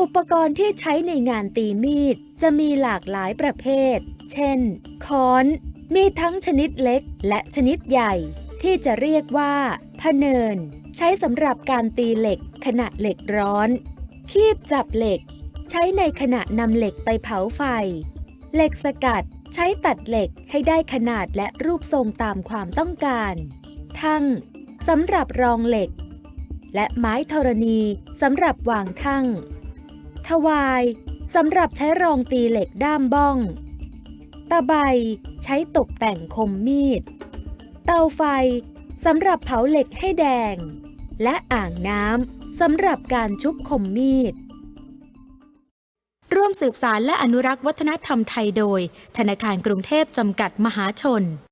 อุปกรณ์ที่ใช้ในงานตีมีดจะมีหลากหลายประเภท เช่น ค้อน มีทั้งชนิดเล็กและชนิดใหญ่ ที่จะเรียกว่าพเนิน ใช้สำหรับการตีเหล็กขณะเหล็กร้อน คีบจับเหล็ก ใช้ในขณะนำเหล็กไปเผาไฟ เหล็กสกัดใช้ตัดเหล็กให้ได้ขนาดและรูปทรงตามความต้องการ ทั้งสำหรับรองเหล็ก และไม้ธรณีสำหรับวางทั้ง ทวายสำหรับใช้รองตีเหล็กด้ามบ้อง ตะไบใช้ตกแต่งคมมีด เตาไฟสำหรับเผาเหล็กให้แดง และอ่างน้ำสำหรับการชุบคมมีด ร่วมสืบสารและอนุรักษ์วัฒนธรรมไทยโดย ธนาคารกรุงเทพจำกัดมหาชน